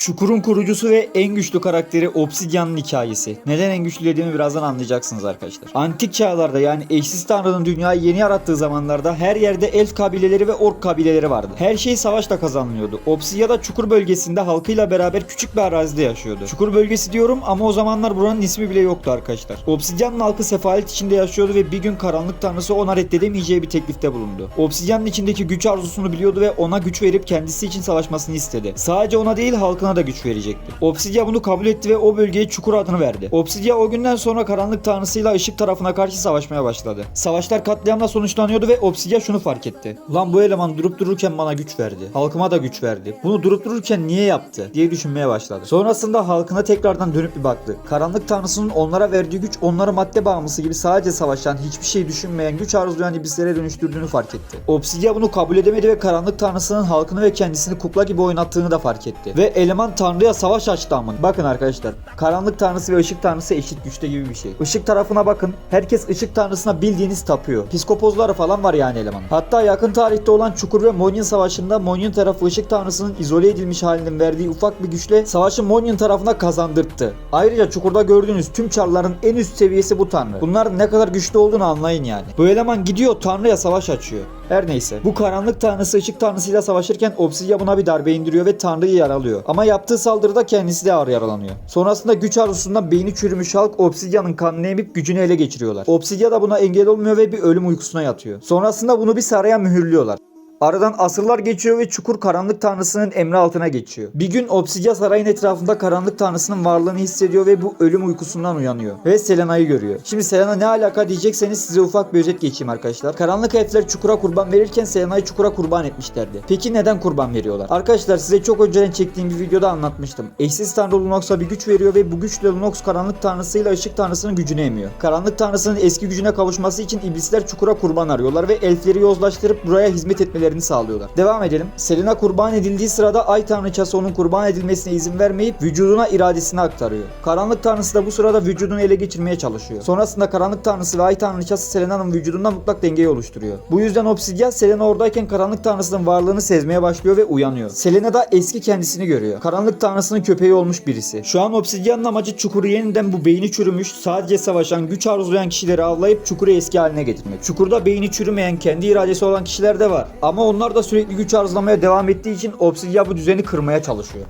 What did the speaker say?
Çukur'un kurucusu ve en güçlü karakteri Obsidian'ın hikayesi. Neden en güçlü dediğimi birazdan anlayacaksınız arkadaşlar. Antik çağlarda yani eşsiz tanrının dünyayı yeni yarattığı zamanlarda her yerde elf kabileleri ve ork kabileleri vardı. Her şey savaşla kazanılıyordu. Obsidia da Çukur bölgesinde halkıyla beraber küçük bir arazide yaşıyordu. Çukur bölgesi diyorum ama o zamanlar buranın ismi bile yoktu arkadaşlar. Obsidian'ın halkı sefalet içinde yaşıyordu ve bir gün karanlık tanrısı ona reddedemeyeceği bir teklifte bulundu. Obsidian'ın içindeki güç arzusunu biliyordu ve ona güç verip kendisi için savaşmasını istedi. Sadece ona değil halkına da güç verecekti. Obsidia bunu kabul etti ve o bölgeye Çukur adını verdi. Obsidia o günden sonra karanlık tanrısıyla ışık tarafına karşı savaşmaya başladı. Savaşlar katliamla sonuçlanıyordu ve Obsidia şunu fark etti. Lan bu eleman durup dururken bana güç verdi. Halkıma da güç verdi. Bunu durup dururken niye yaptı diye düşünmeye başladı. Sonrasında halkına tekrardan dönüp bir baktı. Karanlık tanrısının onlara verdiği güç onları madde bağımlısı gibi sadece savaşan, hiçbir şey düşünmeyen, güç arzulayan iblislere dönüştürdüğünü fark etti. Obsidia bunu kabul edemedi ve karanlık tanrısının halkını ve kendisini kukla gibi oynattığını da fark etti. Ve eleman tanrıya savaş açtı amın. Bakın arkadaşlar. Karanlık tanrısı ve ışık tanrısı eşit güçte gibi bir şey. Işık tarafına bakın. Herkes ışık tanrısına bildiğiniz tapıyor. Psikopozları falan var yani elemanın. Hatta yakın tarihte olan Çukur ve Monyon savaşında Monyon tarafı ışık tanrısının izole edilmiş halinin verdiği ufak bir güçle savaşı Monyon tarafına kazandırttı. Ayrıca Çukur'da gördüğünüz tüm çarların en üst seviyesi bu tanrı. Bunlar ne kadar güçlü olduğunu anlayın yani. Bu eleman gidiyor tanrıya savaş açıyor. Her neyse. Bu karanlık tanrısı ışık tanrısıyla savaşırken Obsidia buna bir darbe indiriyor ve tanrıyı yaralıyor. Ama yaptığı saldırıda kendisi de ağır yaralanıyor. Sonrasında güç arzusundan beyni çürümüş halk Obsidia'nın kanını emip gücünü ele geçiriyorlar. Obsidia da buna engel olmuyor ve bir ölüm uykusuna yatıyor. Sonrasında bunu bir saraya mühürlüyorlar. Aradan asırlar geçiyor ve çukur karanlık tanrısının emri altına geçiyor. Bir gün Obsidia sarayın etrafında karanlık tanrısının varlığını hissediyor ve bu ölüm uykusundan uyanıyor. Ve Selena'yı görüyor. Şimdi Selena ne alaka diyecekseniz size ufak bir özet geçeyim arkadaşlar. Karanlık elfler çukura kurban verirken Selena'yı çukura kurban etmişlerdi. Peki neden kurban veriyorlar? Arkadaşlar size çok önceden çektiğim bir videoda anlatmıştım. Eşsiz tanrı Lunox'a bir güç veriyor ve bu güçle Lunox karanlık tanrısıyla ışık tanrısının gücünü emiyor. Karanlık tanrısının eski gücüne kavuşması için iblisler çukura kurban arıyorlar ve elfleri yozlaştırıp buraya hizmet etmelerini sağlıyorlar. Devam edelim. Selena kurban edildiği sırada ay tanrıçası onun kurban edilmesine izin vermeyip vücuduna iradesini aktarıyor. Karanlık tanrısı da bu sırada vücudunu ele geçirmeye çalışıyor. Sonrasında karanlık tanrısı ve ay tanrıçası Selena'nın vücudunda mutlak dengeyi oluşturuyor. Bu yüzden Obsidian Selena oradayken karanlık tanrısının varlığını sezmeye başlıyor ve uyanıyor. Selena da eski kendisini görüyor. Karanlık tanrısının köpeği olmuş birisi. Şu an Obsidian'ın amacı çukuru yeniden bu beyni çürümüş, sadece savaşan, güç arzulayan kişileri avlayıp çukuru eski haline getirmek. Çukurda beyni çürümeyen, kendi iradesi olan kişiler de var. Ama onlar da sürekli güç arzulamaya devam ettiği için Obsidian bu düzeni kırmaya çalışıyor.